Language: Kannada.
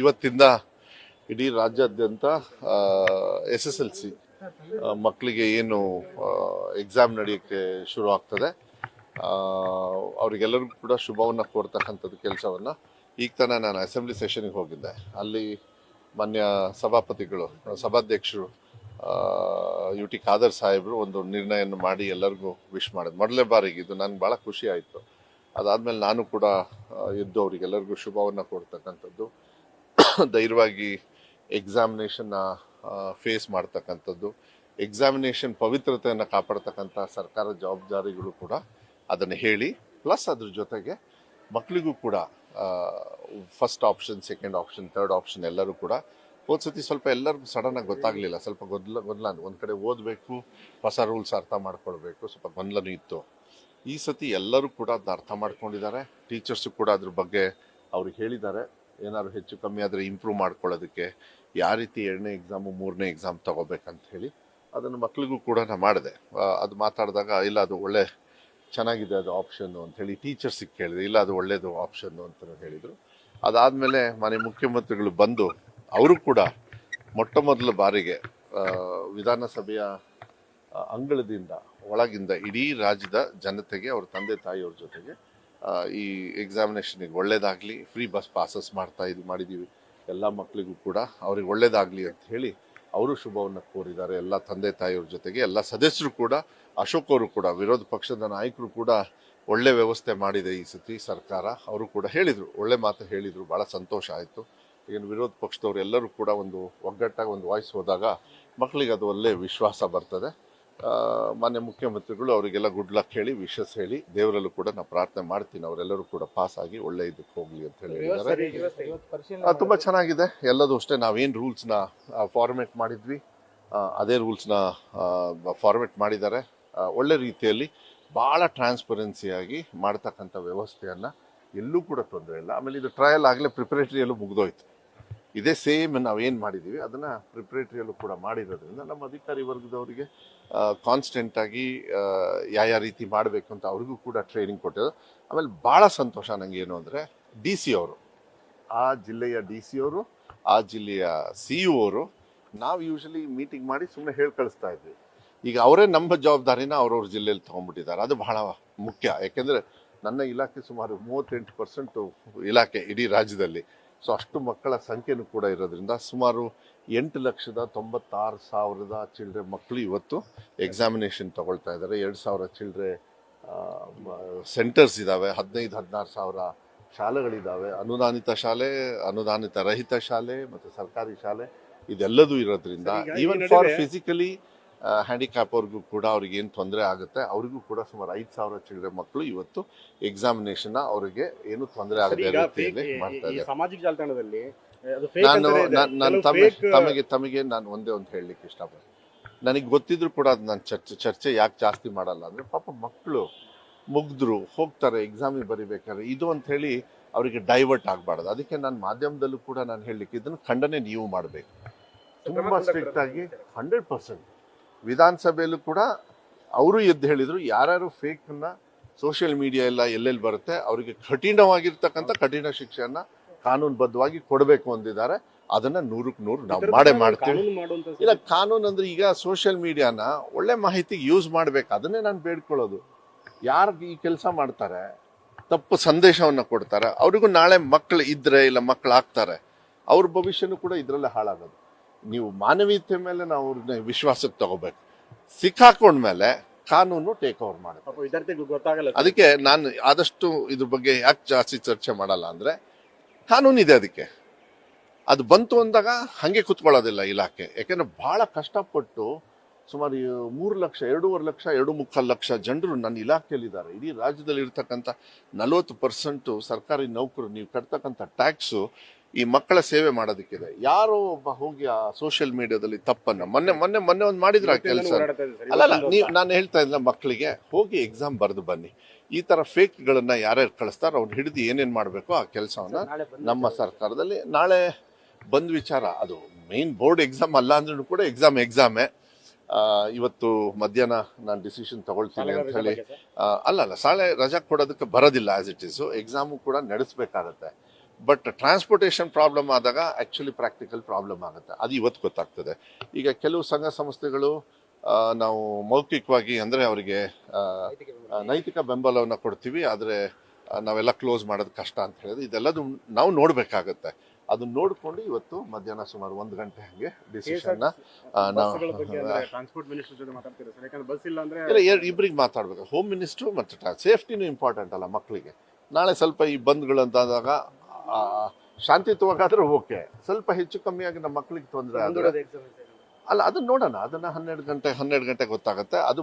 ಇವತ್ತಿಂದ ಇಡೀ ರಾಜ್ಯಾದ್ಯಂತ ಎಸ್ ಎಸ್ ಎಲ್ ಸಿ ಮಕ್ಕಳಿಗೆ ಏನು ಎಕ್ಸಾಮ್ ನಡೆಯೋಕ್ಕೆ ಶುರು ಆಗ್ತದೆ. ಅವರಿಗೆಲ್ಲರಿಗೂ ಕೂಡ ಶುಭವನ್ನು ಕೋರ್ತಕ್ಕಂಥದ್ದು ಕೆಲಸವನ್ನು. ಈಗ ತಾನೇ ನಾನು ಅಸೆಂಬ್ಲಿ ಸೆಷನ್ಗೆ ಹೋಗಿದ್ದೆ. ಅಲ್ಲಿ ಮಾನ್ಯ ಸಭಾಪತಿಗಳು, ಸಭಾಧ್ಯಕ್ಷರು ಯು ಟಿ ಖಾದರ್ ಸಾಹೇಬರು ಒಂದು ನಿರ್ಣಯವನ್ನು ಮಾಡಿ ಎಲ್ಲರಿಗೂ ವಿಶ್ ಮಾಡಿದ್ರು. ಮೊದಲೇ ಬಾರಿಗೆ ಇದು ನನಗೆ ಭಾಳ ಖುಷಿ ಆಯಿತು. ಅದಾದಮೇಲೆ ನಾನು ಕೂಡ ಇದ್ದು ಅವರಿಗೆಲ್ಲರಿಗೂ ಶುಭವನ್ನು ಕೊಡ್ತಕ್ಕಂಥದ್ದು ಧೈರ್ಯವಾಗಿ ಎಕ್ಸಾಮಿನೇಷನ್ನ ಫೇಸ್ ಮಾಡ್ತಕ್ಕಂಥದ್ದು. ಎಕ್ಸಾಮಿನೇಷನ್ ಪವಿತ್ರತೆಯನ್ನು ಕಾಪಾಡ್ತಕ್ಕಂಥ ಸರ್ಕಾರ ಜವಾಬ್ದಾರಿಗಳು ಕೂಡ ಅದನ್ನು ಹೇಳಿ ಪ್ಲಸ್ ಅದ್ರ ಜೊತೆಗೆ ಮಕ್ಕಳಿಗೂ ಕೂಡ first option second option third option ಎಲ್ಲರೂ ಕೂಡ ಸತಿ ಸ್ವಲ್ಪ ಎಲ್ಲರಿಗೂ ಸಡನ್ ಆಗಿ ಗೊತ್ತಾಗ್ಲಿಲ್ಲ. ಸ್ವಲ್ಪ ಗೊಂದಲ ಗೊಂದಲ ಒಂದು ಕಡೆ ಓದಬೇಕು, ಹೊಸ ರೂಲ್ಸ್ ಅರ್ಥ ಮಾಡ್ಕೊಳ್ಬೇಕು, ಸ್ವಲ್ಪ ಗೊಂದಲನೂ ಇತ್ತು. ಈ ಸತಿ ಎಲ್ಲರೂ ಕೂಡ ಅದನ್ನ ಅರ್ಥ ಮಾಡ್ಕೊಂಡಿದ್ದಾರೆ. ಟೀಚರ್ಸು ಕೂಡ ಅದ್ರ ಬಗ್ಗೆ ಅವ್ರಿಗೆ ಹೇಳಿದ್ದಾರೆ. ಏನಾದ್ರು ಹೆಚ್ಚು ಕಮ್ಮಿ ಆದರೆ ಇಂಪ್ರೂವ್ ಮಾಡ್ಕೊಳ್ಳೋದಕ್ಕೆ ಯಾವ ರೀತಿ ಎರಡನೇ ಎಕ್ಸಾಮು ಮೂರನೇ ಎಕ್ಸಾಮ್ ತಗೋಬೇಕಂತ ಹೇಳಿ ಅದನ್ನು ಮಕ್ಳಿಗೂ ಕೂಡ ನಾನು ಮಾಡಿದೆ. ಅದು ಮಾತಾಡಿದಾಗ ಇಲ್ಲ ಅದು ಒಳ್ಳೆ ಚೆನ್ನಾಗಿದೆ ಅದು ಆಪ್ಷನ್ನು ಅಂತ ಹೇಳಿ ಟೀಚರ್ಸಿಗೆ ಕೇಳಿದೆ. ಇಲ್ಲ ಅದು ಒಳ್ಳೆಯದು ಆಪ್ಷನ್ನು ಅಂತ ಹೇಳಿದರು. ಅದಾದಮೇಲೆ ಮನೆ ಮುಖ್ಯಮಂತ್ರಿಗಳು ಬಂದು ಅವರು ಕೂಡ ಮೊಟ್ಟ ಮೊದಲ ಬಾರಿಗೆ ವಿಧಾನಸಭೆಯ ಅಂಗಳದಿಂದ ಒಳಗಿಂದ ಇಡೀ ರಾಜ್ಯದ ಜನತೆಗೆ, ಅವ್ರ ತಂದೆ ತಾಯಿಯವ್ರ ಜೊತೆಗೆ ಈ ಎಕ್ಸಾಮಿನೇಷನಿಗೆ ಒಳ್ಳೇದಾಗಲಿ ಫ್ರೀ ಬಸ್ ಪಾಸಸ್ ಮಾಡ್ತಾ ಇದು ಮಾಡಿದ್ದೀವಿ ಎಲ್ಲ ಮಕ್ಕಳಿಗೂ ಕೂಡ ಅವ್ರಿಗೆ ಒಳ್ಳೇದಾಗಲಿ ಅಂತ ಹೇಳಿ ಅವರು ಶುಭವನ್ನು ಕೋರಿದ್ದಾರೆ. ಎಲ್ಲ ತಂದೆ ತಾಯಿಯವ್ರ ಜೊತೆಗೆ ಎಲ್ಲ ಸದಸ್ಯರು ಕೂಡ, ಅಶೋಕ್ ಅವರು ಕೂಡ, ವಿರೋಧ ಪಕ್ಷದ ನಾಯಕರು ಕೂಡ ಒಳ್ಳೆ ವ್ಯವಸ್ಥೆ ಮಾಡಿದೆ ಈ ಸತಿ ಸರ್ಕಾರ. ಅವರು ಕೂಡ ಹೇಳಿದರು, ಒಳ್ಳೆ ಮಾತು ಹೇಳಿದರು ಭಾಳ ಸಂತೋಷ ಆಯಿತು. ಏನು ವಿರೋಧ ಪಕ್ಷದವ್ರು ಎಲ್ಲರೂ ಕೂಡ ಒಂದು ಒಗ್ಗಟ್ಟಾಗಿ ಒಂದು ವಾಯ್ಸ್ ಹೋದಾಗ ಮಕ್ಕಳಿಗೆ ಅದು ಒಳ್ಳೆ ವಿಶ್ವಾಸ ಬರ್ತದೆ. ಮಾನ್ಯ ಮುಖ್ಯಮಂತ್ರಿಗಳು ಅವರಿಗೆಲ್ಲ ಗುಡ್ ಲಕ್ ಹೇಳಿ ವಿಶಸ್ ಹೇಳಿ ದೇವರಲ್ಲೂ ಕೂಡ ನಾವು ಪ್ರಾರ್ಥನೆ ಮಾಡ್ತೀನಿ. ಅವರೆಲ್ಲರೂ ಕೂಡ ಪಾಸ್ ಆಗಿ ಒಳ್ಳೆ ಇದಕ್ಕೆ ಹೋಗ್ಲಿ ಅಂತ ಹೇಳಿ ಹೇಳಿದ್ದಾರೆ. ತುಂಬಾ ಚೆನ್ನಾಗಿದೆ. ಎಲ್ಲದೂ ಅಷ್ಟೇ ನಾವೇನು ರೂಲ್ಸ್ನ ಫಾರ್ಮೇಟ್ ಮಾಡಿದ್ವಿ. ಅದೇ ರೂಲ್ಸ್ನ ಫಾರ್ಮೇಟ್ ಮಾಡಿದ್ದಾರೆ. ಒಳ್ಳೆ ರೀತಿಯಲ್ಲಿ ಭಾಳ ಟ್ರಾನ್ಸ್ಪರೆನ್ಸಿಯಾಗಿ ಮಾಡ್ತಕ್ಕಂಥ ವ್ಯವಸ್ಥೆಯನ್ನ ಎಲ್ಲೂ ಕೂಡ ತೊಂದರೆ ಇಲ್ಲ. ಆಮೇಲೆ ಇದು ಟ್ರಯಲ್ ಆಗಲೇ ಪ್ರಿಪರೇಟರಿಯಲ್ಲೂ ಮುಗ್ದೋಯ್ತು. ಇದೇ ಸೇಮ್ ನಾವು ಏನು ಮಾಡಿದ್ದೀವಿ ಅದನ್ನು ಪ್ರಿಪ್ರೇಟರಿಯಲ್ಲೂ ಕೂಡ ಮಾಡಿರೋದ್ರಿಂದ ನಮ್ಮ ಅಧಿಕಾರಿ ವರ್ಗದವರಿಗೆ ಕಾನ್ಸ್ಟೆಂಟ್ ಆಗಿ ಆ, ಯಾವ ಯಾವ ರೀತಿ ಮಾಡಬೇಕು ಅಂತ ಅವ್ರಿಗೂ ಕೂಡ ಟ್ರೈನಿಂಗ್ ಕೊಟ್ಟಿದ್ರು ಆಮೇಲೆ ಭಾಳ ಸಂತೋಷ ನನಗೆ ಏನು ಅಂದರೆ ಡಿ ಸಿ ಅವರು. ಆ ಜಿಲ್ಲೆಯ ಡಿ ಸಿ ಅವರು ಆ ಜಿಲ್ಲೆಯ ಸಿ ಯು ಅವರು ನಾವು ಯೂಶಲಿ ಮೀಟಿಂಗ್ ಮಾಡಿ ಸುಮ್ಮನೆ ಹೇಳಿ ಕಳಿಸ್ತಾ ಇದ್ವಿ. ಈಗ ಅವರೇ ನಮ್ಮ ಜವಾಬ್ದಾರಿನ ಅವ್ರವ್ರ ಜಿಲ್ಲೆಯಲ್ಲಿ ತೊಗೊಂಡ್ಬಿಟ್ಟಿದ್ದಾರೆ ಅದು ಬಹಳ ಮುಖ್ಯ. ಯಾಕೆಂದರೆ ನನ್ನ ಇಲಾಖೆ ಸುಮಾರು ಮೂವತ್ತೆಂಟು ಪರ್ಸೆಂಟು ಇಲಾಖೆ ಇಡೀ ರಾಜ್ಯದಲ್ಲಿ. ಸೊ ಅಷ್ಟು ಮಕ್ಕಳ ಸಂಖ್ಯೆನೂ ಕೂಡ ಇರೋದ್ರಿಂದ ಸುಮಾರು ಎಂಟು ಲಕ್ಷದ ತೊಂಬತ್ತಾರು ಸಾವಿರದ ಚಿಲ್ಡ್ರೆ ಮಕ್ಕಳು ಇವತ್ತು ಎಕ್ಸಾಮಿನೇಷನ್ ತಗೊಳ್ತಾ ಇದ್ದಾರೆ. ಎರಡು ಸಾವಿರ ಚಿಲ್ಡ್ರೆ ಸೆಂಟರ್ಸ್ ಇದ್ದಾವೆ ಹದಿನೈದು ಹದಿನಾರು ಸಾವಿರ ಶಾಲೆಗಳಿದ್ದಾವೆ ಅನುದಾನಿತ ಶಾಲೆ ಅನುದಾನಿತ ರಹಿತ ಶಾಲೆ ಮತ್ತು ಸರ್ಕಾರಿ ಶಾಲೆ ಇದೆಲ್ಲದೂ ಇರೋದ್ರಿಂದ ಈವನ್ ಫಾರ್ ಫಿಸಿಕಲಿ ಹ್ಯಾಂಡಿಕ್ಯಾಪ್ ಅವ್ರಿಗೂ ಕೂಡ ಅವ್ರಿಗೆ ಏನು ತೊಂದರೆ ಆಗುತ್ತೆ ಅವ್ರಿಗೂ ಕೂಡ ಸುಮಾರು ಐದು ಸಾವಿರ ಚಿಲ್ಲರೆ ಮಕ್ಕಳು ಇವತ್ತು ಎಕ್ಸಾಮಿನೇಷನ್ ಅವರಿಗೆ ಏನು ತೊಂದರೆ ಆಗುತ್ತೆ ಆಗದೆ ರೀತಿಯಲ್ಲಿ fake- ಈ- ಮಾಡ್ತಾ ಈ ಸಾಮಾಜಿಕ ಜಾಲತಾಣದಲ್ಲಿ ನಾನು ನಾನು ತಮಗೆ ತಮಗೆ ನಾನು ಒಂದೇ ಒಂದು ಹೇಳಲಿಕ್ಕೆ ಇಷ್ಟಪಡ್ತೀನಿ. ನನಗೆ ಗೊತ್ತಿದ್ರು ಕೂಡ ಅದು ನಾನು ಚರ್ಚೆ ಚರ್ಚೆ ಯಾಕೆ ಜಾಸ್ತಿ ಮಾಡಲ್ಲ ಅಂದ್ರೆ ಪಾಪ ಮಕ್ಕಳು ಮುಗ್ದ್ರು ಹೋಗ್ತಾರೆ ಎಕ್ಸಾಮಿಗೆ ಬರಿಬೇಕಾದ್ರೆ ಇದು ಅಂತ ಹೇಳಿ ಅವರಿಗೆ ಡೈವರ್ಟ್ ಆಗಬಾರ್ದು. ಅದಕ್ಕೆ ನಾನು ಮಾಧ್ಯಮದಲ್ಲೂ ಕೂಡ ನಾನು ಹೇಳಲಿಕ್ಕೆ ಇದನ್ನು ಖಂಡನೆ ನೀವು ಮಾಡಬೇಕು. ತುಂಬ ಸ್ಟ್ರಿಕ್ಟಾಗಿ ಹಂಡ್ರೆಡ್ ಪರ್ಸೆಂಟ್ ವಿಧಾನಸಭೆಯಲ್ಲೂ ಕೂಡ ಅವರು ಎದ್ದು ಹೇಳಿದರು ಯಾರ್ಯಾರು ಫೇಕ್ನ ಸೋಷಿಯಲ್ ಮೀಡಿಯಾ ಎಲ್ಲ ಎಲ್ಲೆಲ್ಲಿ ಬರುತ್ತೆ ಅವರಿಗೆ ಕಠಿಣವಾಗಿರ್ತಕ್ಕಂಥ ಕಠಿಣ ಶಿಕ್ಷೆಯನ್ನು ಕಾನೂನುಬದ್ಧವಾಗಿ ಕೊಡಬೇಕು ಅಂದಿದ್ದಾರೆ. ಅದನ್ನ ನೂರಕ್ಕೆ ನೂರು ನಾವು ಮಾಡೇ ಮಾಡ್ತೀವಿ. ಇಲ್ಲ ಕಾನೂನು ಅಂದ್ರೆ ಈಗ ಸೋಷಿಯಲ್ ಮೀಡಿಯಾನ ಒಳ್ಳೆ ಮಾಹಿತಿಗೆ ಯೂಸ್ ಮಾಡ್ಬೇಕು ಅದನ್ನೇ ನಾನು ಬೇಡ್ಕೊಳ್ಳೋದು. ಯಾರು ಈ ಕೆಲಸ ಮಾಡ್ತಾರೆ ತಪ್ಪು ಸಂದೇಶವನ್ನ ಕೊಡ್ತಾರೆ ಅವ್ರಿಗೂ ನಾಳೆ ಮಕ್ಕಳು ಇದ್ರೆ ಇಲ್ಲ ಮಕ್ಕಳು ಆಗ್ತಾರೆ ಅವ್ರ ಭವಿಷ್ಯನೂ ಕೂಡ ಇದರಲ್ಲೇ ಹಾಳಾಗೋದು. ನೀವು ಮಾನವೀಯತೆ ಮೇಲೆ ನಾವು ಅವ್ರನ್ನ ವಿಶ್ವಾಸಕ್ಕೆ ತಗೋಬೇಕು. ಸಿಕ್ಕಾಕೊಂಡ್ಮೇಲೆ ಕಾನೂನು ಟೇಕ್ ಓವರ್ ಮಾಡುತ್ತೆ. ಪಾಪ ವಿದ್ಯಾರ್ಥಿಗಳು ಗೊತ್ತಾಗಲ್ಲ ಅದಕ್ಕೆ ನಾನು ಆದಷ್ಟು ಇದ್ರ ಬಗ್ಗೆ ಯಾಕೆ ಜಾಸ್ತಿ ಚರ್ಚೆ ಮಾಡಲ್ಲ ಅಂದ್ರೆ ಕಾನೂನು ಇದೆ ಅದಕ್ಕೆ. ಅದು ಬಂತು ಅಂದಾಗ ಹಂಗೆ ಕುತ್ಕೊಳ್ಳೋದಿಲ್ಲ ಇಲಾಖೆ. ಯಾಕೆಂದ್ರೆ ಬಹಳ ಕಷ್ಟಪಟ್ಟು ಸುಮಾರು ಮೂರು ಲಕ್ಷ ಎರಡೂವರೆ ಲಕ್ಷ ಎರಡು ಮುಕ್ಕಾಲು ಲಕ್ಷ ಜನರು ನನ್ನ ಇಲಾಖೆಯಲ್ಲಿದ್ದಾರೆ. ಇಡೀ ರಾಜ್ಯದಲ್ಲಿ ಇರ್ತಕ್ಕಂಥ ನಲವತ್ತು ಪರ್ಸೆಂಟು ಸರ್ಕಾರಿ ನೌಕರು ನೀವು ಕಟ್ತಕ್ಕಂಥ ಟ್ಯಾಕ್ಸು ಈ ಮಕ್ಕಳ ಸೇವೆ ಮಾಡೋದಕ್ಕಿದೆ. ಯಾರೋ ಒಬ್ಬ ಹೋಗಿ ಆ ಸೋಷಿಯಲ್ ಮೀಡಿಯಾದಲ್ಲಿ ತಪ್ಪನ್ನ ಮೊನ್ನೆ ಮೊನ್ನೆ ಮೊನ್ನೆ ಒಂದು ಮಾಡಿದ್ರ ಆ ಕೆಲಸ? ಅಲ್ಲ ಅಲ್ಲಲ್ಲ ನೀವು ನಾನು ಹೇಳ್ತಾ ಇದ್ದ ಮಕ್ಕಳಿಗೆ ಹೋಗಿ ಎಕ್ಸಾಮ್ ಬರೆದು ಬನ್ನಿ. ಈ ತರ ಫೇಕ್ ಗಳನ್ನ ಯಾರ್ಯಾರು ಕಳಿಸ್ತಾರೋ ಅವ್ರು ಹಿಡಿದು ಏನೇನು ಮಾಡಬೇಕು ಆ ಕೆಲಸವನ್ನ ನಮ್ಮ ಸರ್ಕಾರದಲ್ಲಿ ನಾಳೆ ಬಂದ್ ವಿಚಾರ ಅದು ಮೇನ್ ಬೋರ್ಡ್ ಎಕ್ಸಾಮ್ ಅಲ್ಲ ಅಂದ್ರೂ ಕೂಡ ಎಕ್ಸಾಮ್ ಎಕ್ಸಾಮೇ ಇವತ್ತು ಮಧ್ಯಾಹ್ನ ನಾನು ಡಿಸಿಷನ್ ತಗೊಳ್ತೀನಿ ಅಂತ ಹೇಳಿ ಅಲ್ಲ ಅಲ್ಲ ಸಾಳೆ ರಜಾ ಕೊಡೋದಕ್ಕೆ ಬರೋದಿಲ್ಲ ಆಸ್ ಇಟ್ ಇಸ್ ಎಕ್ಸಾಮು ಕೂಡ ನಡೆಸಬೇಕಾಗತ್ತೆ. ಬಟ್ ಟ್ರಾನ್ಸ್ಪೋರ್ಟೇಷನ್ ಪ್ರಾಬ್ಲಮ್ ಆದಾಗ ಆ್ಯಕ್ಚುಲಿ ಪ್ರಾಕ್ಟಿಕಲ್ ಪ್ರಾಬ್ಲಮ್ ಆಗುತ್ತೆ. ಅದು ಇವತ್ತು ಗೊತ್ತಾಗ್ತದೆ. ಈಗ ಕೆಲವು ಸಂಘ ಸಂಸ್ಥೆಗಳು ನಾವು ಮೌಖಿಕವಾಗಿ ಅಂದರೆ ಅವರಿಗೆ ನೈತಿಕ ಬೆಂಬಲವನ್ನು ಕೊಡ್ತೀವಿ. ಆದರೆ ನಾವೆಲ್ಲ ಕ್ಲೋಸ್ ಮಾಡೋದು ಕಷ್ಟ ಅಂತ ಹೇಳಿದ್ರೆ ಇದೆಲ್ಲದು ನಾವು ನೋಡಬೇಕಾಗತ್ತೆ. ಅದನ್ನ ನೋಡಿಕೊಂಡು ಇವತ್ತು ಮಧ್ಯಾಹ್ನ ಸುಮಾರು ಒಂದು ಗಂಟೆ ಹಂಗೆ ಡಿಸಿಷನ್ ಇಬ್ಬರಿಗೆ ಮಾತಾಡ್ಬೇಕು. ಹೋಮ್ ಮಿನಿಸ್ಟ್ರು ಮತ್ತು ಸೇಫ್ಟಿನೂ ಇಂಪಾರ್ಟೆಂಟ್ ಅಲ್ಲ ಮಕ್ಕಳಿಗೆ ನಾಳೆ ಸ್ವಲ್ಪ ಈ ಬಂದ್ಗಳು ಅಂತಾದಾಗ ಆ, ಶಾಂತಿಯುತವಾಗಾದ್ರೆ ಓಕೆ. ಸ್ವಲ್ಪ ಹೆಚ್ಚು ಕಮ್ಮಿಯಾಗಿ ನಮ್ಮ ಮಕ್ಕಳಿಗೆ ತೊಂದರೆ ಆದರೆ. ಅಲ್ಲ ಅದನ್ನ ನೋಡೋಣ. ಅದನ್ನ ಹನ್ನೆರಡು ಗಂಟೆ ಹನ್ನೆರಡು ಗಂಟೆ ಗೊತ್ತಾಗುತ್ತೆ. ಅದು